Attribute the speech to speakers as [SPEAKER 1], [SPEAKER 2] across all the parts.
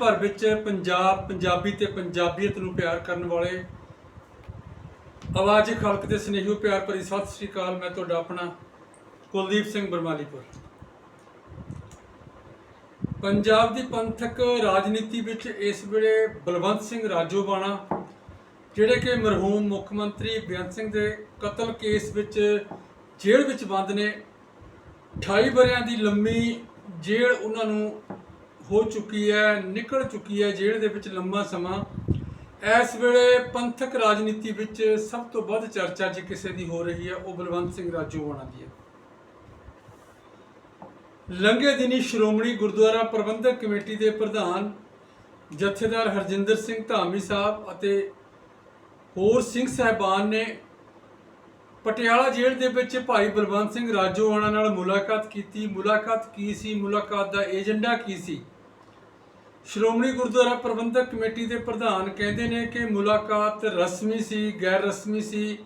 [SPEAKER 1] ਭਰ ਵਿੱਚ ਪੰਜਾਬ, ਪੰਜਾਬੀ ਤੇ ਪੰਜਾਬੀਅਤ ਨੂੰ ਪਿਆਰ ਕਰਨ ਵਾਲੇ ਆਵਾਜ਼ ਖਲਕ ਦੇ ਸਨੇਹੀਓ ਪਿਆਰ ਭਰੀ ਸਤਿ ਸ੍ਰੀ ਅਕਾਲ। ਮੈਂ ਤੁਹਾਡਾ ਆਪਣਾ ਕੁਲਦੀਪ ਸਿੰਘ ਬਰਮਾਲੀਪੁਰ। ਪੰਜਾਬ ਦੀ ਪੰਥਕ ਰਾਜਨੀਤੀ ਵਿੱਚ ਇਸ ਵੇਲੇ ਬਲਵੰਤ ਸਿੰਘ ਰਾਜੋਬਾਣਾ, ਜਿਹੜੇ ਕਿ ਮਰਹੂਮ ਮੁੱਖ ਮੰਤਰੀ ਬੇਅੰਤ ਸਿੰਘ ਦੇ ਕਤਲ ਕੇਸ ਵਿੱਚ ਜੇਲ੍ਹ ਵਿੱਚ ਬੰਦ ਨੇ 28 ਵਰਿਆਂ ਦੀ ਲੰਮੀ ਜੇਲ੍ਹ ਉਹਨਾਂ ਨੂੰ ਹੋ ਚੁੱਕੀ ਹੈ, ਨਿਕਲ ਚੁੱਕੀ ਹੈ ਜੇਲ੍ਹ ਦੇ ਵਿੱਚ ਲੰਮਾ ਸਮਾਂ। ਇਸ ਵੇਲੇ ਪੰਥਕ ਰਾਜਨੀਤੀ ਵਿੱਚ ਸਭ ਤੋਂ ਵੱਧ ਚਰਚਾ ਜੇ ਕਿਸੇ ਦੀ ਹੋ ਰਹੀ ਹੈ, ਉਹ ਬਲਵੰਤ ਸਿੰਘ ਰਾਜੋਵਾਣਾ ਦੀ ਹੈ। ਲੰਘੇ ਦਿਨੀ ਸ਼੍ਰੋਮਣੀ ਗੁਰਦੁਆਰਾ ਪ੍ਰਬੰਧਕ ਕਮੇਟੀ ਦੇ ਪ੍ਰਧਾਨ ਜਥੇਦਾਰ ਹਰਜਿੰਦਰ ਸਿੰਘ ਧਾਮੀ ਸਾਹਿਬ ਅਤੇ ਹੋਰ ਸਿੰਘ ਸਹਿਬਾਨ ਨੇ ਪਟਿਆਲਾ ਜੇਲ੍ਹ ਦੇ ਵਿੱਚ ਭਾਈ ਬਲਵੰਤ ਸਿੰਘ ਰਾਜੋਆਣਾ ਨਾਲ ਮੁਲਾਕਾਤ ਕੀਤੀ। ਮੁਲਾਕਾਤ ਕੀ ਸੀ? ਮੁਲਾਕਾਤ ਦਾ ਏਜੰਡਾ ਕੀ ਸੀ? ਸ਼੍ਰੋਮਣੀ ਗੁਰਦੁਆਰਾ ਪ੍ਰਬੰਧਕ ਕਮੇਟੀ ਦੇ ਪ੍ਰਧਾਨ ਕਹਿੰਦੇ ਨੇ ਕਿ ਮੁਲਾਕਾਤ ਰਸਮੀ ਸੀ, ਗੈਰ ਰਸਮੀ ਸੀ।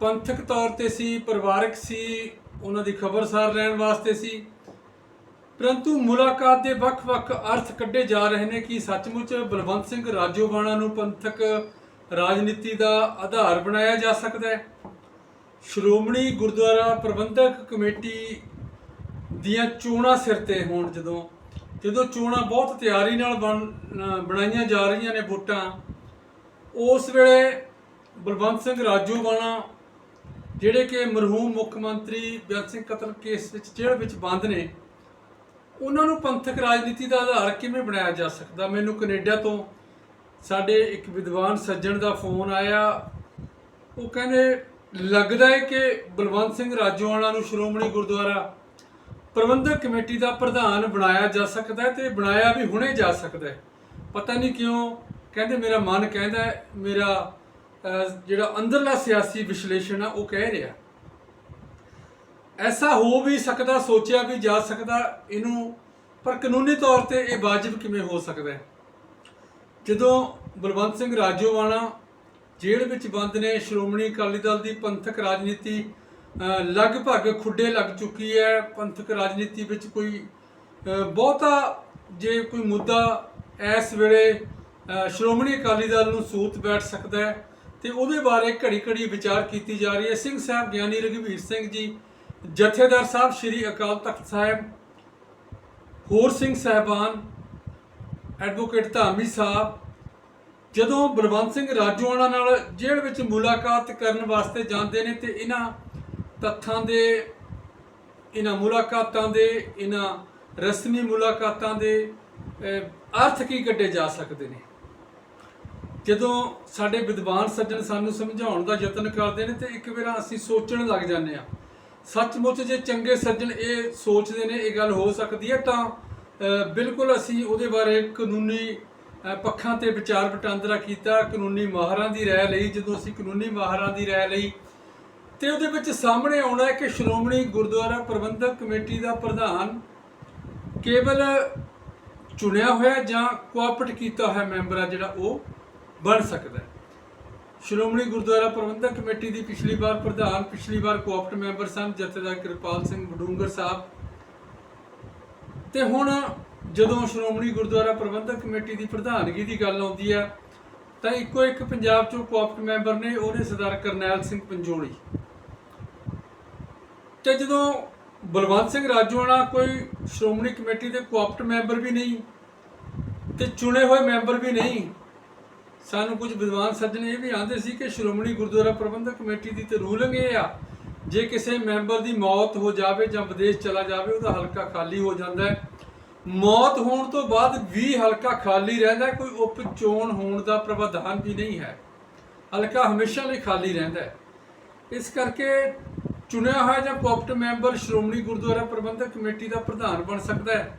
[SPEAKER 1] ਪੰਥਕ ਤੌਰ ਤੇ ਸੀ, ਪਰਿਵਾਰਕ ਸੀ, ਉਹਨਾਂ ਦੀ ਖਬਰਸਾਰ ਰਹਿਣ ਵਾਸਤੇ ਸੀ। ਪਰੰਤੂ ਮੁਲਾਕਾਤ ਦੇ ਵੱਖ-ਵੱਖ ਅਰਥ ਕੱਢੇ ਜਾ ਰਹੇ ਨੇ ਕਿ ਸੱਚਮੁੱਚ ਬਲਵੰਤ ਸਿੰਘ ਰਾਜੋਬਾਣਾ ਨੂੰ ਪੰਥਕ ਰਾਜਨੀਤੀ ਦਾ ਆਧਾਰ ਬਣਾਇਆ ਜਾ ਸਕਦਾ ਹੈ। ਸ਼੍ਰੋਮਣੀ ਗੁਰਦੁਆਰਾ ਪ੍ਰਬੰਧਕ ਕਮੇਟੀ ਦੀਆਂ ਚੋਣਾਂ ਸਿਰ ਤੇ ਹੋਣ ਜਦੋਂ ਜਦੋਂ ਚੋਣਾਂ ਬਹੁਤ ਤਿਆਰੀ ਨਾਲ ਬਣ- ਬਣਾਈਆਂ ਜਾ ਰਹੀਆਂ ਨੇ ਵੋਟਾਂ, ਉਸ ਵੇਲੇ ਬਲਵੰਤ ਸਿੰਘ ਰਾਜੋਬਾਣਾ ਜਿਹੜੇ ਕਿ ਮਰਹੂਮ ਮੁੱਖ ਮੰਤਰੀ ਬੇਅੰਤ ਸਿੰਘ ਕਤਲ ਕੇਸ ਵਿੱਚ ਜੇਲ੍ਹ ਵਿੱਚ ਬੰਦ ਨੇ, ਉਹਨਾਂ ਨੂੰ ਪੰਥਕ ਰਾਜਨੀਤੀ ਦਾ ਆਧਾਰ ਕਿਵੇਂ ਬਣਾਇਆ ਜਾ ਸਕਦਾ? ਮੈਨੂੰ ਕੈਨੇਡਾ ਤੋਂ ਸਾਡੇ ਇੱਕ ਵਿਦਵਾਨ ਸੱਜਣ ਦਾ ਫੋਨ ਆਇਆ। ਉਹ ਕਹਿੰਦੇ, ਲੱਗਦਾ ਹੈ ਕਿ ਬਲਵੰਤ ਸਿੰਘ ਰਾਜੋਆਣਾ ਨੂੰ ਸ਼੍ਰੋਮਣੀ ਗੁਰਦੁਆਰਾ ਪ੍ਰਬੰਧਕ ਕਮੇਟੀ ਦਾ ਪ੍ਰਧਾਨ ਬਣਾਇਆ ਜਾ ਸਕਦਾ ਹੈ ਤੇ ਬਣਾਇਆ ਵੀ ਹੁਣੇ ਜਾ ਸਕਦਾ ਹੈ। ਪਤਾ ਨਹੀਂ ਕਿਉਂ ਕਹਿੰਦੇ ਮੇਰਾ ਮਨ ਕਹਿੰਦਾ ਮੇਰਾ ਜਿਹੜਾ ਅੰਦਰਲਾ ਸਿਆਸੀ ਵਿਸ਼ਲੇਸ਼ਣ ਆ, ਉਹ ਕਹਿ ਰਿਹਾ। ਐਸਾ ਹੋ ਵੀ ਸਕਦਾ, ਸੋਚਿਆ ਵੀ ਜਾ ਸਕਦਾ, ਇਹਨੂੰ, ਪਰ ਕਾਨੂੰਨੀ ਤੌਰ ਤੇ ਇਹ ਵਾਜਬ ਕਿਵੇਂ ਹੋ ਸਕਦਾ ਹੈ? ਜਦੋਂ ਬਲਵੰਤ ਸਿੰਘ ਰਾਜੋਵਾਣਾ ਜੇਲ੍ਹ ਵਿੱਚ ਬੰਦ ਨੇ, ਸ਼੍ਰੋਮਣੀ ਅਕਾਲੀ ਦਲ ਦੀ ਪੰਥਕ ਰਾਜਨੀਤੀ ਲਗਭਗ ਖੁੱਡੇ ਲੱਗ ਚੁੱਕੀ ਹੈ। ਪੰਥਕ ਰਾਜਨੀਤੀ ਵਿੱਚ ਕੋਈ ਬਹੁਤਾ ਜੇ ਕੋਈ ਮੁੱਦਾ ਇਸ ਵੇਲੇ ਸ਼੍ਰੋਮਣੀ ਅਕਾਲੀ ਦਲ ਨੂੰ ਸੂਤ ਬੈਠ ਸਕਦਾ ਹੈ ਤੇ ਉਹਦੇ ਬਾਰੇ ਘੜੀ ਘੜੀ ਵਿਚਾਰ ਕੀਤੀ ਜਾ ਰਹੀ ਹੈ। ਸਿੰਘ ਸਾਹਿਬ ਗਿਆਨੀ ਰਘਵੀਰ ਸਿੰਘ ਜੀ, ਜਥੇਦਾਰ ਸਾਹਿਬ ਸ੍ਰੀ ਅਕਾਲ ਤਖਤ ਸਾਹਿਬ, ਹੋਰ ਸਿੰਘ ਸਾਹਿਬਾਨ, ਐਡਵੋਕੇਟ ਧਾਮੀ ਸਾਹਿਬ, ਜਦੋਂ ਬਲਵੰਤ ਸਿੰਘ ਰਾਜੋਆਣਾ ਨਾਲ ਜੇਲ੍ਹ ਵਿੱਚ ਮੁਲਾਕਾਤ ਕਰਨ ਵਾਸਤੇ ਜਾਂਦੇ ਨੇ ਤੇ ਇਹਨਾਂ ਤੱਥਾਂ ਦੇ, ਇਹਨਾਂ ਮੁਲਾਕਾਤਾਂ ਦੇ, ਇਹਨਾਂ ਰਸਮੀ ਮੁਲਾਕਾਤਾਂ ਦੇ ਅਰਥ ਕੀ ਕੱਢੇ ਜਾ ਸਕਦੇ ਨੇ? ਜਦੋਂ ਸਾਡੇ ਵਿਦਵਾਨ ਸੱਜਣ ਸਾਨੂੰ ਸਮਝਾਉਣ ਦਾ ਯਤਨ ਕਰਦੇ ਨੇ ਤੇ ਇੱਕ ਵਾਰ ਅਸੀਂ ਸੋਚਣ ਲੱਗ ਜਾਂਦੇ ਆ ਸੱਚਮੁੱਚ ਜੇ ਚੰਗੇ ਸੱਜਣ ਇਹ ਸੋਚਦੇ ਨੇ, ਇਹ ਗੱਲ ਹੋ ਸਕਦੀ ਹੈ, ਤਾਂ ਬਿਲਕੁਲ ਅਸੀਂ ਉਹਦੇ ਬਾਰੇ ਕਾਨੂੰਨੀ ਪੱਖਾਂ ਤੇ ਵਿਚਾਰ ਵਟਾਂਦਰਾ ਕੀਤਾ। ਕਾਨੂੰਨੀ ਮਾਹਰਾਂ ਦੀ ਰਾਏ ਲਈ, ਜਦੋਂ ਅਸੀਂ ਕਾਨੂੰਨੀ ਮਾਹਰਾਂ ਦੀ ਰਾਏ ਲਈ ਤੇ ਉਹਦੇ ਵਿੱਚ ਸਾਹਮਣੇ ਆਉਣਾ ਹੈ ਕਿ ਸ਼੍ਰੋਮਣੀ ਗੁਰਦੁਆਰਾ ਪ੍ਰਬੰਧਕ ਕਮੇਟੀ ਦਾ ਪ੍ਰਧਾਨ ਕੇਵਲ ਚੁਣਿਆ ਹੋਇਆ ਜਾਂ ਕੋਆਪਟ ਕੀਤਾ ਹੋਇਆ ਮੈਂਬਰ ਆ ਜਿਹੜਾ ਉਹ ਬਣ ਸਕਦਾ ਹੈ। ਸ਼੍ਰੋਮਣੀ ਗੁਰਦੁਆਰਾ ਪ੍ਰਬੰਧਕ ਕਮੇਟੀ ਦੀ ਪਿਛਲੀ ਵਾਰ ਪ੍ਰਧਾਨ, ਪਿਛਲੀ ਵਾਰ ਕੋਆਪਟ ਮੈਂਬਰ ਸਨ, ਜਥੇਦਾਰ ਕਿਰਪਾਲ ਸਿੰਘ ਬਡੂੰਗਰ ਸਾਹਿਬ। ਤੇ ਹੁਣ ਜਦੋਂ ਸ਼੍ਰੋਮਣੀ ਗੁਰਦੁਆਰਾ ਪ੍ਰਬੰਧਕ ਕਮੇਟੀ ਦੀ ਪ੍ਰਧਾਨਗੀ ਦੀ ਗੱਲ ਆਉਂਦੀ ਹੈ, ਤਾਂ ਇੱਕੋ ਇੱਕ ਪੰਜਾਬ ਚੋਂ ਕੋਆਪਟ ਮੈਂਬਰ ਨੇ ਉਹਨੇ ਸਰਦਾਰ ਕਰਨੈਲ ਸਿੰਘ ਪੰਜੋਲੀ। ਤੇ ਜਦੋਂ ਬਲਵੰਤ ਸਿੰਘ ਰਾਜੋਆਣਾ ਕੋਈ ਸ਼੍ਰੋਮਣੀ ਕਮੇਟੀ ਦੇ ਕੋਆਪਟ ਮੈਂਬਰ ਵੀ ਨਹੀਂ ਤੇ ਚੁਣੇ ਹੋਏ ਮੈਂਬਰ ਵੀ ਨਹੀਂ, ਸਾਨੂੰ ਕੁਝ ਵਿਦਵਾਨ ਸੱਜਣ ਇਹ ਵੀ ਆਂਦੇ ਸੀ ਕਿ ਸ਼੍ਰੋਮਣੀ ਗੁਰਦੁਆਰਾ ਪ੍ਰਬੰਧਕ ਕਮੇਟੀ ਦੀ ਤੇ ਰੂਲਿੰਗ ਇਹ ਆ, ਜੇ ਕਿਸੇ ਮੈਂਬਰ ਦੀ ਮੌਤ ਹੋ ਜਾਵੇ ਜਾਂ ਵਿਦੇਸ਼ ਚਲਾ ਜਾਵੇ, ਉਹਦਾ ਹਲਕਾ ਖਾਲੀ ਹੋ ਜਾਂਦਾ ਹੈ। ਮੌਤ ਹੋਣ ਤੋਂ ਬਾਅਦ ਵੀ ਹਲਕਾ ਖਾਲੀ ਰਹਿੰਦਾ ਕੋਈ ਉਪ ਚੋਣ ਹੋਣ ਦਾ ਪ੍ਰਾਵਧਾਨ ਵੀ ਨਹੀਂ ਹੈ। ਹਲਕਾ ਹਮੇਸ਼ਾ ਲਈ ਖਾਲੀ ਰਹਿੰਦਾ ਹੈ। ਇਸ ਕਰਕੇ ਚੁਣਿਆ ਹੋਇਆ ਜਾਂ coopt member Shiromani Gurdwara Prabandhak committee ਦਾ ਪ੍ਰਧਾਨ ਬਣ ਸਕਦਾ ਹੈ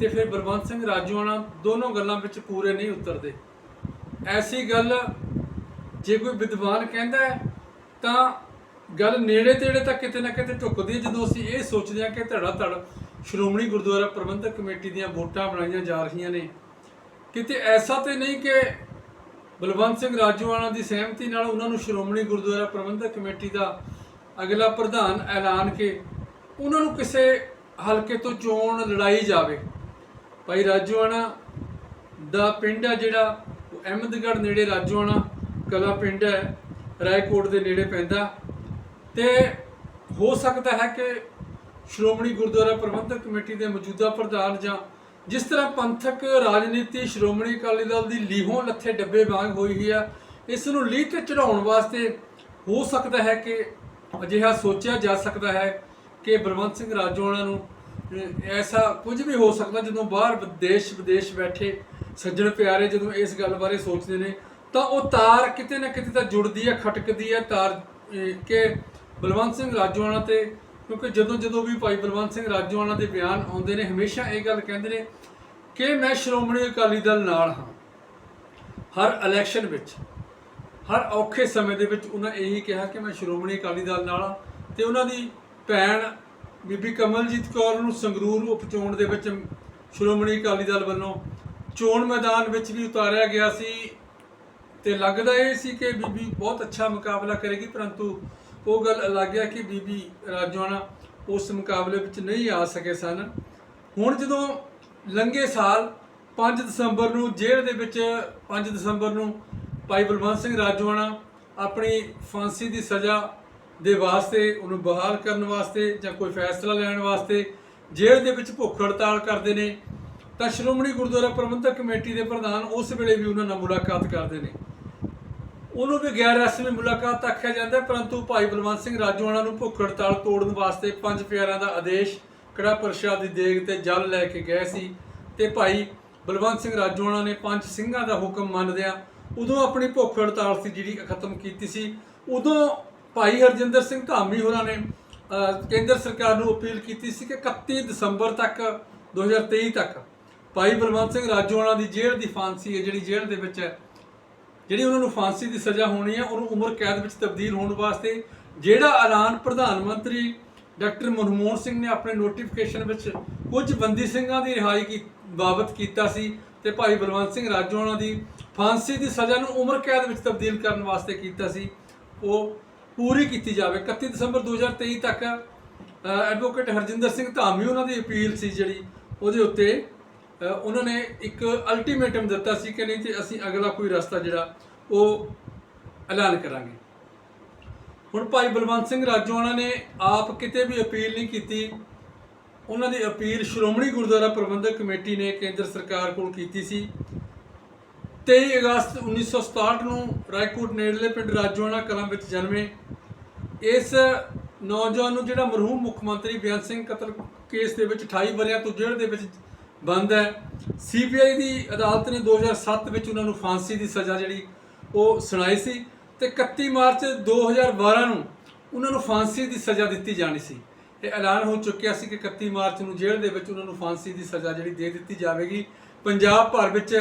[SPEAKER 1] ਤੇ ਫਿਰ ਬਲਵੰਤ ਸਿੰਘ ਰਾਜੋਆਣਾ ਦੋਨੋਂ ਗੱਲਾਂ ਵਿੱਚ ਪੂਰੇ ਨਹੀਂ ਉਤਰਦੇ। ਐਸੀ ਗੱਲ ਜੇ ਕੋਈ ਵਿਦਵਾਨ ਕਹਿੰਦਾ ਹੈ, ਤਾਂ ਗੱਲ ਨੇੜੇ ਤੇੜੇ ਤਾਂ ਕਿਤੇ ਨਾ ਕਿਤੇ ਢੁੱਕਦੀ ਹੈ। ਜਦੋਂ ਅਸੀਂ ਇਹ ਸੋਚਦੇ ਹਾਂ ਕਿ ਧੜਾ ਧੜ ਸ਼੍ਰੋਮਣੀ ਗੁਰਦੁਆਰਾ ਪ੍ਰਬੰਧਕ ਕਮੇਟੀ ਦੀਆਂ ਵੋਟਾਂ ਬਣਾਈਆਂ ਜਾ ਰਹੀਆਂ ਨੇ, ਕਿਤੇ ਐਸਾ ਤੇ ਨਹੀਂ ਕਿ ਬਲਵੰਤ ਸਿੰਘ ਰਾਜੂਆਣਾ ਦੀ ਸਹਿਮਤੀ ਨਾਲ ਉਹਨਾਂ ਨੂੰ ਸ਼੍ਰੋਮਣੀ ਗੁਰਦੁਆਰਾ ਪ੍ਰਬੰਧਕ ਕਮੇਟੀ ਦਾ ਅਗਲਾ ਪ੍ਰਧਾਨ ਐਲਾਨ ਕੇ ਉਹਨਾਂ ਨੂੰ ਕਿਸੇ ਹਲਕੇ ਤੋਂ ਚੋਣ ਲੜਾਈ ਜਾਵੇ। ਭਾਈ ਰਾਜੂਆਣਾ ਦਾ ਪਿੰਡ ਹੈ ਜਿਹੜਾ, ਉਹ ਅਹਿਮਦਗੜ੍ਹ ਨੇੜੇ ਰਾਜੂਆਣਾ ਕਲਾ ਪਿੰਡ ਹੈ, ਰਾਏਕੋਟ ਦੇ ਨੇੜੇ ਪੈਂਦਾ। ਤੇ ਹੋ ਸਕਦਾ ਹੈ ਕਿ ਸ਼੍ਰੋਮਣੀ ਗੁਰਦੁਆਰਾ ਪ੍ਰਬੰਧਕ ਕਮੇਟੀ ਦੇ ਮੌਜੂਦਾ ਪ੍ਰਧਾਨ ਜਾਂ ਜਿਸ ਤਰ੍ਹਾਂ ਪੰਥਕ ਰਾਜਨੀਤੀ ਸ਼੍ਰੋਮਣੀ ਅਕਾਲੀ ਦਲ ਦੀ ਲੀਹੋਂ ਲੱਥੇ ਡੱਬੇ ਵਾਂਗ ਹੋਈ ਹੋਈ ਆ, ਇਸ ਨੂੰ ਲੀਹ ਤੇ ਚੜਾਉਣ ਵਾਸਤੇ ਹੋ ਸਕਦਾ ਹੈ ਕਿ ਅਜਿਹਾ ਸੋਚਿਆ ਜਾ ਸਕਦਾ ਹੈ ਕਿ ਬਲਵੰਤ ਸਿੰਘ ਰਾਜੋਆਣਾ ਨੂੰ ਐਸਾ ਕੁਝ ਵੀ ਹੋ ਸਕਦਾ ਜਦੋਂ ਬਾਹਰ ਦੇਸ਼ ਵਿਦੇਸ਼ ਬੈਠੇ ਸੱਜਣ ਪਿਆਰੇ ਜਦੋਂ ਇਸ ਗੱਲ ਬਾਰੇ ਸੋਚਦੇ ਨੇ, ਤਾਂ ਉਹ ਤਾਰ ਕਿਤੇ ਨਾ ਕਿਤੇ ਤਾਂ ਜੁੜਦੀ ਹੈ, ਖਟਕਦੀ ਹੈ ਤਾਰ ਕਿ ਬਲਵੰਤ ਸਿੰਘ ਰਾਜੋਆਣਾ ਤੇ, ਕਿਉਂਕਿ ਜਦੋਂ ਜਦੋਂ ਵੀ ਭਾਈ ਬਲਵੰਤ ਸਿੰਘ ਰਾਜੋਆਣਾ ਦੇ ਬਿਆਨ ਆਉਂਦੇ ਨੇ, ਹਮੇਸ਼ਾ ਇਹ ਗੱਲ ਕਹਿੰਦੇ ਨੇ ਕਿ ਮੈਂ ਸ਼੍ਰੋਮਣੀ ਅਕਾਲੀ ਦਲ ਨਾਲ ਹਾਂ, ਹਰ ਇਲੈਕਸ਼ਨ ਵਿੱਚ। ਹਰ ਔਖੇ ਸਮੇਂ ਦੇ ਵਿੱਚ ਉਹਨਾਂ ਇਹੀ ਕਿਹਾ ਕਿ ਮੈਂ ਸ਼੍ਰੋਮਣੀ ਅਕਾਲੀ ਦਲ ਨਾਲ ਹਾਂ ਤੇ ਉਹਨਾਂ ਦੀ ਭੈਣ ਬੀਬੀ ਕਮਲਜੀਤ ਕੌਰ ਨੂੰ ਸੰਗਰੂਰ ਉਪਚੋਣ ਦੇ ਵਿੱਚ ਸ਼੍ਰੋਮਣੀ ਅਕਾਲੀ ਦਲ ਵੱਲੋਂ ਚੋਣ ਮੈਦਾਨ ਵਿੱਚ ਵੀ ਉਤਾਰਿਆ ਗਿਆ ਸੀ ਤੇ ਲੱਗਦਾ ਇਹ ਸੀ ਕਿ ਬੀਬੀ ਬਹੁਤ ਅੱਛਾ ਮੁਕਾਬਲਾ ਕਰੇਗੀ, ਪਰੰਤੂ ਉਹ ਗੱਲ ਅਲੱਗ ਹੈ ਕਿ ਬੀਬੀ ਰਾਜਵਾਨਾ ਉਸ ਮੁਕਾਬਲੇ ਵਿੱਚ ਨਹੀਂ ਆ ਸਕੇ ਸਨ। ਹੁਣ ਜਦੋਂ ਲੰਘੇ ਸਾਲ 5 ਦਸੰਬਰ ਨੂੰ ਜੇਲ੍ਹ ਦੇ ਵਿੱਚ 5 ਦਸੰਬਰ ਨੂੰ ਭਾਈ ਬਲਵੰਤ ਸਿੰਘ ਰਾਜਵਾਨਾ ਆਪਣੀ ਫਾਂਸੀ ਦੀ ਸਜ਼ਾ ਦੇ ਵਾਸਤੇ, ਉਹਨੂੰ ਬਹਾਲ ਕਰਨ ਵਾਸਤੇ ਜਾਂ ਕੋਈ ਫੈਸਲਾ ਲੈਣ ਵਾਸਤੇ ਜੇਲ੍ਹ ਦੇ ਵਿੱਚ ਭੁੱਖ ਹੜਤਾਲ ਕਰਦੇ ਨੇ। ਤਾਂ ਸ਼੍ਰੋਮਣੀ ਗੁਰਦੁਆਰਾ ਪ੍ਰਬੰਧਕ ਕਮੇਟੀ ਦੇ ਪ੍ਰਧਾਨ ਉਸ ਵੇਲੇ ਵੀ ਉਹਨਾਂ ਨਾਲ ਮੁਲਾਕਾਤ ਕਰਦੇ ਨੇ। ਉਹਨੂੰ ਵੀ ਗੈਰ ਰਸਮੀ ਮੁਲਾਕਾਤ ਆਖਿਆ ਜਾਂਦਾ ਪਰੰਤੂ ਭਾਈ ਬਲਵੰਤ ਸਿੰਘ ਰਾਜੋਆਣਾ ਨੂੰ ਭੁੱਖ ਹੜਤਾਲ ਤੋੜਨ ਵਾਸਤੇ ਪੰਜ ਪਿਆਰਿਆਂ ਦਾ ਆਦੇਸ਼ ਕੜਾ ਪ੍ਰਸ਼ਾਦ ਦੀ ਦੇਗ ਤੇ ਜਲ ਲੈ ਕੇ ਗਏ ਸੀ। ਤੇ ਭਾਈ ਬਲਵੰਤ ਸਿੰਘ ਰਾਜੋਆਣਾ ਨੇ ਪੰਜ ਸਿੰਘਾਂ ਦਾ ਹੁਕਮ ਮੰਨਦਿਆਂ ਉਦੋਂ ਆਪਣੀ ਭੁੱਖ ਹੜਤਾਲ ਸੀ ਜਿਹੜੀ ਖਤਮ ਕੀਤੀ ਸੀ। ਉਦੋਂ ਭਾਈ ਹਰਜਿੰਦਰ ਸਿੰਘ ਧਾਮੀ ਹੋਰਾਂ ਨੇ ਕੇਂਦਰ ਸਰਕਾਰ ਨੂੰ ਅਪੀਲ ਕੀਤੀ ਸੀ ਕਿ 31 ਦਸੰਬਰ ਤੱਕ 2023 ਤੱਕ ਭਾਈ ਬਲਵੰਤ ਸਿੰਘ ਰਾਜੋਆਣਾ ਦੀ ਜੇਲ੍ਹ ਦੀ ਫਾਂਸੀ ਹੈ, ਜਿਹੜੀ ਜੇਲ੍ਹ ਦੇ ਵਿੱਚ ਹੈ, ਜਿਹੜੀ ਉਹਨਾਂ ਨੂੰ ਫਾਂਸੀ ਦੀ ਸਜ਼ਾ ਹੋਣੀ ਹੈ, ਉਹਨੂੰ ਉਮਰ ਕੈਦ ਵਿੱਚ ਤਬਦੀਲ ਹੋਣ ਵਾਸਤੇ ਜਿਹੜਾ ਐਲਾਨ ਪ੍ਰਧਾਨ ਮੰਤਰੀ ਡਾਕਟਰ ਮਨਮੋਹਨ ਸਿੰਘ ਨੇ ਆਪਣੇ ਨੋਟੀਫਿਕੇਸ਼ਨ ਵਿੱਚ ਕੁਝ ਬੰਦੀ ਸਿੰਘਾਂ ਦੀ ਰਿਹਾਈ ਕੀ, ਬਾਬਤ ਕੀਤਾ ਸੀ ਤੇ ਭਾਈ ਬਲਵੰਤ ਸਿੰਘ ਰਾਜੋਆਣਾ ਦੀ ਫਾਂਸੀ ਦੀ ਸਜ਼ਾ ਨੂੰ ਉਮਰ ਕੈਦ ਵਿੱਚ ਤਬਦੀਲ ਕਰਨ ਵਾਸਤੇ ਕੀਤਾ ਸੀ। ਉਹ ਪੂਰੀ ਕੀਤੀ ਜਾਵੇ। 31 ਦਸੰਬਰ 2023 ਤੱਕ ਐਡਵੋਕੇਟ ਹਰਜਿੰਦਰ ਸਿੰਘ ਧਾਮੀ ਉਹਨਾਂ ਦੀ ਅਪੀਲ ਸੀ ਜਿਹੜੀ, ਉਹਦੇ ਉੱਤੇ ਉਹਨਾਂ ਨੇ ਇੱਕ ਅਲਟੀਮੇਟਮ ਦਿੱਤਾ ਸੀ ਕਿ ਨਹੀਂ ਤੇ ਅਸੀਂ ਅਗਲਾ ਕੋਈ ਰਸਤਾ ਜਿਹੜਾ, ਉਹ ਐਲਾਨ ਕਰਾਂਗੇ। ਹੁਣ ਭਾਈ ਬਲਵੰਤ ਸਿੰਘ ਰਾਜੋਆਣਾ ਨੇ ਆਪ ਕਿਤੇ ਵੀ ਅਪੀਲ ਨਹੀਂ ਕੀਤੀ। ਉਹਨਾਂ ਦੀ ਅਪੀਲ ਸ਼੍ਰੋਮਣੀ ਗੁਰਦੁਆਰਾ ਪ੍ਰਬੰਧਕ ਕਮੇਟੀ ਨੇ ਕੇਂਦਰ ਸਰਕਾਰ ਕੋਲ ਕੀਤੀ ਸੀ। 23 ਅਗਸਤ 1967 ਨੂੰ ਰਾਏਕੋਟ ਨੇੜਲੇ ਪਿੰਡ ਰਾਜੋਆਣਾ ਕਲਾਂ ਵਿੱਚ ਜਨਮੇ। ਇਸ ਨੌਜਵਾਨ ਨੂੰ ਜਿਹੜਾ ਮਰਹੂਮ ਮੁੱਖ ਮੰਤਰੀ ਬੇਅੰਤ ਸਿੰਘ ਕਤਲ ਕੇਸ ਦੇ ਵਿੱਚ 28 ਵਰਿਆਂ ਤੋਂ ਜੇਲ੍ਹ ਦੇ ਵਿੱਚ ਬੰਦ ਹੈ। ਸੀਬੀਆਈ ਦੀ ਅਦਾਲਤ ਨੇ 2007 ਵਿੱਚ ਉਹਨਾਂ ਨੂੰ ਫਾਂਸੀ ਦੀ ਸਜ਼ਾ ਜਿਹੜੀ ਉਹ ਸੁਣਾਈ ਸੀ ਤੇ 31 ਮਾਰਚ 2012 ਨੂੰ ਉਹਨਾਂ ਨੂੰ ਫਾਂਸੀ ਦੀ ਸਜ਼ਾ ਦਿੱਤੀ ਜਾਣੀ ਸੀ। ਇਹ ਐਲਾਨ ਹੋ ਚੁੱਕਿਆ ਸੀ ਕਿ 31 ਮਾਰਚ ਨੂੰ ਜੇਲ੍ਹ ਦੇ ਵਿੱਚ ਉਹਨਾਂ ਨੂੰ ਫਾਂਸੀ ਦੀ ਸਜ਼ਾ ਜਿਹੜੀ ਦੇ ਦਿੱਤੀ ਜਾਵੇਗੀ। ਪੰਜਾਬ ਭਰ ਵਿੱਚ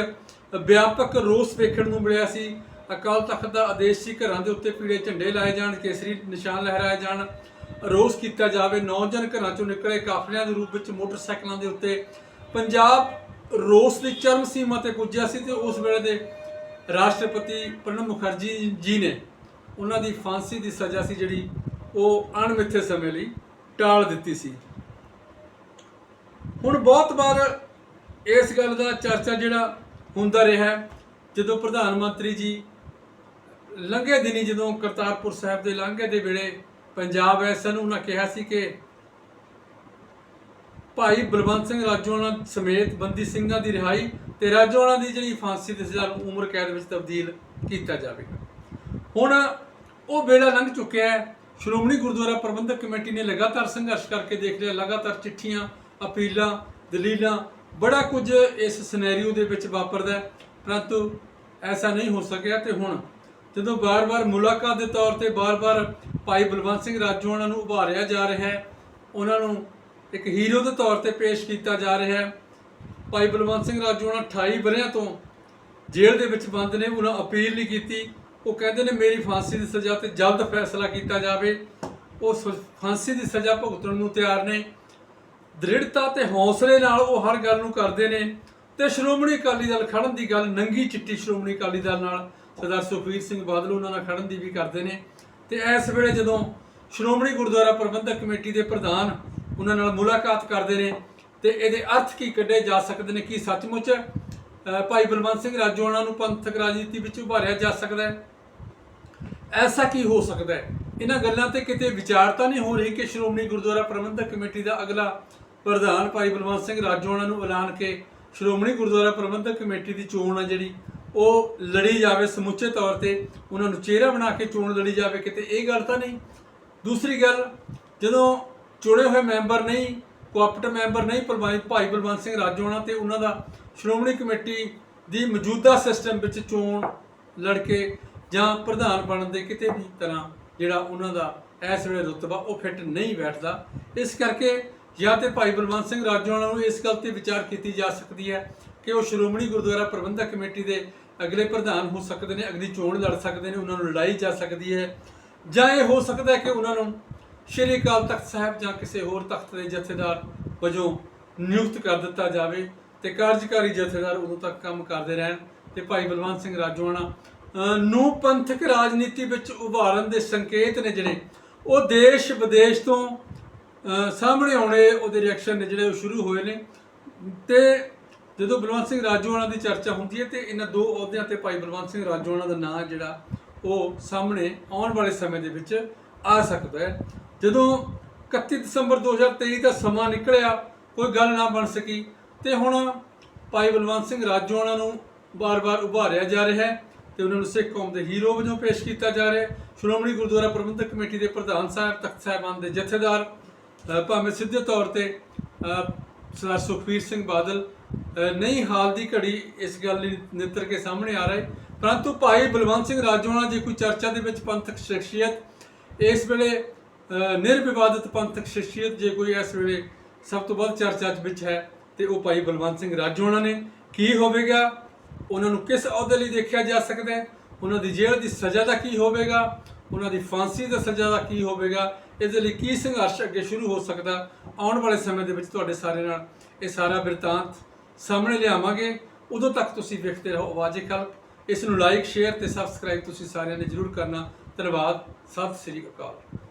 [SPEAKER 1] ਵਿਆਪਕ ਰੋਸ ਵੇਖਣ ਨੂੰ ਮਿਲਿਆ ਸੀ। ਅਕਾਲ ਤਖਤ ਦਾ ਆਦੇਸ਼ ਸੀ ਘਰਾਂ ਦੇ ਉੱਤੇ ਪੀੜੇ ਝੰਡੇ ਲਾਏ ਜਾਣ, ਕੇਸਰੀ ਨਿਸ਼ਾਨ ਲਹਿਰਾਏ ਜਾਣ। ਰੋਸ ਕੀਤਾ ਜਾਵੇ, ਨੌਜਵਾਨ ਘਰਾਂ ਚੋਂ ਨਿਕਲੇ ਕਾਫਲਿਆਂ ਦੇ ਰੂਪ ਵਿੱਚ ਮੋਟਰਸਾਈਕਲਾਂ ਦੇ ਉੱਤੇ। ਪੰਜਾਬ ਰੋਸ ਦੀ ਚਰਮ ਸੀਮਾ ਤੇ ਪੁੱਜਿਆ ਸੀ ਤੇ ਉਸ ਵੇਲੇ ਦੇ ਰਾਸ਼ਟਰਪਤੀ ਪ੍ਰਣਬ ਮੁਖਰਜੀ ਜੀ ਨੇ ਉਹਨਾਂ ਦੀ ਫਾਂਸੀ ਦੀ ਸਜ਼ਾ ਸੀ ਜਿਹੜੀ ਉਹ ਅਣਮਿੱਥੇ ਸਮੇਂ ਲਈ ਟਾਲ ਦਿੱਤੀ ਸੀ। ਹੁਣ ਬਹੁਤ ਵਾਰ ਇਸ ਗੱਲ ਦਾ ਚਰਚਾ ਜਿਹੜਾ ਹੁੰਦਾ ਰਿਹਾ ਜਦੋਂ ਪ੍ਰਧਾਨ ਮੰਤਰੀ ਜੀ ਲੰਘੇ ਦਿਨੀ ਜਦੋਂ ਕਰਤਾਰਪੁਰ ਸਾਹਿਬ ਦੇ ਲਾਂਘੇ ਦੇ ਵੇਲੇ ਪੰਜਾਬ ਆਏ ਸਨ, ਉਹਨਾਂ ਕਿਹਾ ਸੀ ਕਿ ਭਾਈ ਬਲਵੰਤ ਸਿੰਘ ਰਾਜੋਆਣਾ ਸਮੇਤ ਬੰਦੀ ਸਿੰਘਾਂ ਦੀ ਰਿਹਾਈ ਤੇ ਰਾਜੋਆਣਾ ਦੀ ਜਿਹੜੀ ਫਾਂਸੀ ਦੀ ਸਜ਼ਾ ਨੂੰ ਉਮਰ ਕੈਦ ਵਿੱਚ ਤਬਦੀਲ ਕੀਤਾ ਜਾਵੇਗਾ। ਹੁਣ ਉਹ ਵੇਲਾ ਲੰਘ ਚੁੱਕਿਆ ਹੈ। ਸ਼੍ਰੋਮਣੀ ਗੁਰਦੁਆਰਾ ਪ੍ਰਬੰਧਕ ਕਮੇਟੀ ਨੇ ਲਗਾਤਾਰ ਸੰਘਰਸ਼ ਕਰਕੇ ਦੇਖ ਲਿਆ, ਲਗਾਤਾਰ ਚਿੱਠੀਆਂ, ਅਪੀਲਾਂ, ਦਲੀਲਾਂ ਬੜਾ ਕੁਝ ਇਸ ਸਿਨੈਰੀਓ ਦੇ ਵਿੱਚ ਵਾਪਰਦਾ ਪਰੰਤੂ ਐਸਾ ਨਹੀਂ ਹੋ ਸਕਿਆ ਤੇ ਹੁਣ ਜਦੋਂ ਬਾਰ-ਬਾਰ ਮੁਲਾਕਾਤ ਦੇ ਤੌਰ ਤੇ ਬਾਰ-ਬਾਰ ਭਾਈ ਬਲਵੰਤ ਸਿੰਘ ਰਾਜੋਆਣਾ ਨੂੰ ਉਭਾਰਿਆ ਜਾ ਰਿਹਾ ਹੈ, ਉਹਨਾਂ ਨੂੰ ਇੱਕ ਹੀਰੋ ਦੇ ਤੌਰ ਤੇ ਪੇਸ਼ ਕੀਤਾ ਜਾ ਰਿਹਾ ਹੈ। ਭਾਈ ਬਲਵੰਤ ਸਿੰਘ ਰਾਜੋਆਣਾ 28 ਵਰਿਆਂ ਤੋਂ ਜੇਲ੍ਹ ਦੇ ਵਿੱਚ ਬੰਦ ਨੇ, ਉਹਨਾਂ ਅਪੀਲ ਨਹੀਂ ਕੀਤੀ। ਉਹ ਕਹਿੰਦੇ ਨੇ, ਮੇਰੀ ਫਾਂਸੀ ਦੀ ਸਜ਼ਾ ਤੇ ਜਲਦ ਫੈਸਲਾ ਕੀਤਾ ਜਾਵੇ। ਉਹ ਫਾਂਸੀ ਦੀ ਸਜ਼ਾ ਭੁਗਤਣ ਨੂੰ ਤਿਆਰ ਨੇ। ਦ੍ਰਿੜਤਾ ਤੇ ਹੌਸਲੇ ਨਾਲ ਉਹ ਹਰ ਗੱਲ ਨੂੰ ਕਰਦੇ ਨੇ ਤੇ ਸ਼੍ਰੋਮਣੀ ਅਕਾਲੀ ਦਲ ਖੜਨ ਦੀ ਗੱਲ ਨੰਗੀ ਚਿੱਟੀ ਸ਼੍ਰੋਮਣੀ ਅਕਾਲੀ ਦਲ ਨਾਲ ਸਰਦਾਰ ਸੁਖਬੀਰ ਸਿੰਘ ਬਾਦਲ ਉਹਨਾਂ ਨਾਲ ਖੜਨ ਦੀ ਵੀ ਕਰਦੇ ਨੇ। ਤੇ ਇਸ ਵੇਲੇ ਜਦੋਂ ਸ਼੍ਰੋਮਣੀ ਗੁਰਦੁਆਰਾ ਪ੍ਰਬੰਧਕ ਕਮੇਟੀ ਦੇ ਪ੍ਰਧਾਨ ਉਹਨਾਂ ਨਾਲ ਮੁਲਾਕਾਤ ਕਰਦੇ ਨੇ ਤੇ ਇਹਦੇ ਅਰਥ ਕੀ ਕੱਢੇ ਜਾ ਸਕਦੇ ਨੇ, ਕੀ ਸੱਚਮੁੱਚ ਭਾਈ ਬਲਵੰਤ ਸਿੰਘ ਰਾਜੋਆਣਾ ਨੂੰ ਪੰਥਕ ਰਾਜਨੀਤੀ ਵਿੱਚ ਉਭਾਰਿਆ ਜਾ ਸਕਦਾ ਹੈ? ਐਸਾ ਕੀ ਹੋ ਸਕਦਾ ਹੈ? ਇਹਨਾਂ ਗੱਲਾਂ ਤੇ ਕਿਤੇ ਵਿਚਾਰ ਤਾਂ ਨਹੀਂ ਹੋ ਰਹੀ ਕਿ ਸ਼੍ਰੋਮਣੀ ਗੁਰਦੁਆਰਾ ਪ੍ਰਬੰਧਕ ਕਮੇਟੀ ਦਾ ਅਗਲਾ ਪ੍ਰਧਾਨ ਭਾਈ ਬਲਵੰਤ ਸਿੰਘ ਰਾਜੋਆਣਾ ਨੂੰ ਐਲਾਨ ਕੇ ਸ਼੍ਰੋਮਣੀ ਗੁਰਦੁਆਰਾ ਪ੍ਰਬੰਧਕ ਕਮੇਟੀ ਦੀ ਚੋਣ ਆ ਜਿਹੜੀ, ਉਹ ਲੜੀ ਜਾਵੇ ਸਮੁੱਚੇ ਤੌਰ ਤੇ, ਉਹਨਾਂ ਨੂੰ ਚਿਹਰਾ ਬਣਾ ਕੇ ਚੋਣ ਲੜੀ ਜਾਵੇ, ਕਿਤੇ ਇਹ ਗੱਲ ਤਾਂ ਨਹੀਂ। ਦੂਸਰੀ ਗੱਲ, ਜਦੋਂ ਚੁਣੇ ਹੋਏ ਮੈਂਬਰ ਨਹੀਂ ਕੋਆਪਟ ਮੈਂਬਰ ਨਹੀਂ ਪਰਵਾਈ ਭਾਈ ਬਲਵੰਤ ਸਿੰਘ ਰਾਜੋਆਣਾ ਤੇ ਉਹਨਾਂ ਦਾ ਸ਼੍ਰੋਮਣੀ ਕਮੇਟੀ ਦੀ ਮੌਜੂਦਾ ਸਿਸਟਮ ਵਿੱਚ ਚੋਣ ਲੜ ਕੇ ਜਾਂ ਪ੍ਰਧਾਨ ਬਣਨ ਦੇ ਕਿਤੇ ਵੀ ਤਰ੍ਹਾਂ ਜਿਹੜਾ ਉਹਨਾਂ ਦਾ ਇਸ ਵੇਲੇ ਰੁਤਬਾ ਉਹ ਫਿੱਟ ਨਹੀਂ ਬੈਠਦਾ। ਇਸ ਕਰਕੇ ਜਾਂ ਤੇ ਭਾਈ ਬਲਵੰਤ ਸਿੰਘ ਰਾਜੋਆਣਾ ਨੂੰ ਇਸ ਗੱਲ ਤੇ ਵਿਚਾਰ ਕੀਤੀ ਜਾ ਸਕਦੀ ਹੈ ਕਿ ਉਹ ਸ਼੍ਰੋਮਣੀ ਗੁਰਦੁਆਰਾ ਪ੍ਰਬੰਧਕ ਕਮੇਟੀ ਦੇ ਅਗਲੇ ਪ੍ਰਧਾਨ ਹੋ ਸਕਦੇ ਨੇ ਅਗਲੀ ਚੋਣ ਲੜ ਸਕਦੇ ਨੇ, ਉਹਨਾਂ ਨੂੰ ਲੜਾਈ ਜਾ ਸਕਦੀ ਹੈ ਜਾਂ ਇਹ ਹੋ ਸਕਦਾ ਹੈ ਕਿ ਉਹਨਾਂ ਨੂੰ ਸ਼੍ਰੀ ਅਕਾਲ ਤਖਤ ਸਾਹਿਬ ਜਾਂ ਕਿਸੇ ਹੋਰ ਤਖਤ ਦੇ ਜਥੇਦਾਰ ਵਜੋਂ ਨਿਯੁਕਤ ਕਰ ਦਿੱਤਾ ਜਾਵੇ ਤੇ ਕਾਰਜਕਾਰੀ ਜਥੇਦਾਰ ਉਦੋਂ ਤੱਕ ਕੰਮ ਕਰਦੇ ਰਹਿਣ ਤੇ ਭਾਈ ਬਲਵੰਤ ਸਿੰਘ ਰਾਜੋਆਣਾ ਨੂੰ ਪੰਥਕ ਰਾਜਨੀਤੀ ਵਿੱਚ ਉਭਾਰਨ ਦੇ ਸੰਕੇਤ ਨੇ ਜਿਹੜੇ, ਉਹ ਦੇਸ਼ ਵਿਦੇਸ਼ ਤੋਂ ਸਾਹਮਣੇ ਆਉਣੇ ਉਹਦੇ ਰਿਐਕਸ਼ਨ ਨੇ ਜਿਹੜੇ ਉਹ ਸ਼ੁਰੂ ਹੋਏ ਨੇ। ਤੇ ਜਦੋਂ ਬਲਵੰਤ ਸਿੰਘ ਰਾਜੋਆਣਾ ਦੀ ਚਰਚਾ ਹੁੰਦੀ ਹੈ ਤੇ ਇਹਨਾਂ ਦੋ ਅਹੁਦਿਆਂ ਤੇ ਭਾਈ ਬਲਵੰਤ ਸਿੰਘ ਰਾਜੋਆਣਾ ਦਾ ਨਾਂ ਜਿਹੜਾ, ਉਹ ਸਾਹਮਣੇ ਆਉਣ ਵਾਲੇ ਸਮੇਂ ਦੇ ਵਿੱਚ ਆ ਸਕਦਾ ਹੈ। ਜਦੋਂ 31 ਦਸੰਬਰ 2023 ਦਾ ਸਮਾਂ ਨਿਕਲਿਆ, ਕੋਈ ਗੱਲ ਨਾ ਬਣ ਸਕੀ, ਤੇ ਹੁਣ ਭਾਈ ਬਲਵੰਤ ਸਿੰਘ ਰਾਜੋਆਣਾ ਨੂੰ ਬਾਰ-ਬਾਰ ਉਭਾਰਿਆ ਜਾ ਰਿਹਾ ਹੈ ਤੇ ਉਹਨਾਂ ਨੂੰ ਸਿੱਖ ਕੌਮ ਦੇ ਹੀਰੋ ਵਜੋਂ ਪੇਸ਼ ਕੀਤਾ ਜਾ ਰਿਹਾ ਹੈ। ਸ਼੍ਰੋਮਣੀ ਗੁਰਦੁਆਰਾ ਪ੍ਰਬੰਧਕ ਕਮੇਟੀ ਦੇ ਪ੍ਰਧਾਨ ਸਾਹਿਬ, ਤਖਤ ਸਾਹਿਬਾਨ ਦੇ ਜਥੇਦਾਰ ਭਾਵੇਂ ਸਿੱਧੇ ਤੌਰ ਤੇ ਸਰਦਾਰ ਸੁਖਬੀਰ ਸਿੰਘ ਬਾਦਲ ਨਹੀਂ ਹਾਲ ਦੀ ਘੜੀ ਇਸ ਗੱਲ ਲਈ ਨਿੱਤਰ ਕੇ ਸਾਹਮਣੇ ਆ ਰਹੇ। ਪਰੰਤੂ ਭਾਈ ਬਲਵੰਤ ਸਿੰਘ ਰਾਜੋਆਣਾ ਜੇ ਕੋਈ ਚਰਚਾ ਦੇ ਵਿੱਚ ਪੰਥਕ ਸ਼ਖਸੀਅਤ ਇਸ ਵੇਲੇ ਅ, ਨਿਰਵਿਵਾਦਿਤ ਪੰਥਕ ਸ਼ਖਸੀਅਤ ਜੇ ਕੋਈ ਇਸ ਵੇਲੇ ਸਭ ਤੋਂ ਵੱਧ ਚਰਚਾ ਵਿੱਚ ਹੈ ਤੇ ਉਹ ਭਾਈ ਬਲਵੰਤ ਸਿੰਘ ਰਾਜੋਆਣਾ ਨੇ। ਕੀ ਹੋਵੇਗਾ? ਉਹਨਾਂ ਨੂੰ ਕਿਸ ਅਹੁਦੇ ਲਈ ਦੇਖਿਆ ਜਾ ਸਕਦਾ ਹੈ? ਉਹਨਾਂ ਦੀ ਜੇਲ੍ਹ ਦੀ ਸਜ਼ਾ ਦਾ ਕੀ ਹੋਵੇਗਾ? ਉਹਨਾਂ ਦੀ ਫਾਂਸੀ ਦਾ ਸਜ਼ਾ ਦਾ ਕੀ ਹੋਵੇਗਾ? ਇਸ ਦੇ ਲਈ ਕੀ ਸੰਘਰਸ਼ ਅੱਗੇ ਸ਼ੁਰੂ ਹੋ ਸਕਦਾ, ਆਉਣ ਵਾਲੇ ਸਮੇਂ ਦੇ ਵਿੱਚ ਤੁਹਾਡੇ ਸਾਰੇ ਨਾਲ ਇਹ ਸਾਰਾ ਬਿਰਤਾਂਤ ਸਾਹਮਣੇ ਲਿਆਵਾਂਗੇ। ਉਦੋਂ ਤੱਕ ਤੁਸੀਂ ਵੇਖਦੇ ਰਹੋ ਆਵਾਜ਼ੇ ਕਲਪ ਇਸ ਨੂੰ ਲਾਈਕ ਸ਼ੇਅਰ ਤੇ ਸਬਸਕ੍ਰਾਈਬ ਤੁਸੀਂ ਸਾਰਿਆਂ ਨੇ ਜਰੂਰ ਕਰਨਾ। ਧੰਨਵਾਦ, ਸਤਿ ਸ੍ਰੀ ਅਕਾਲ।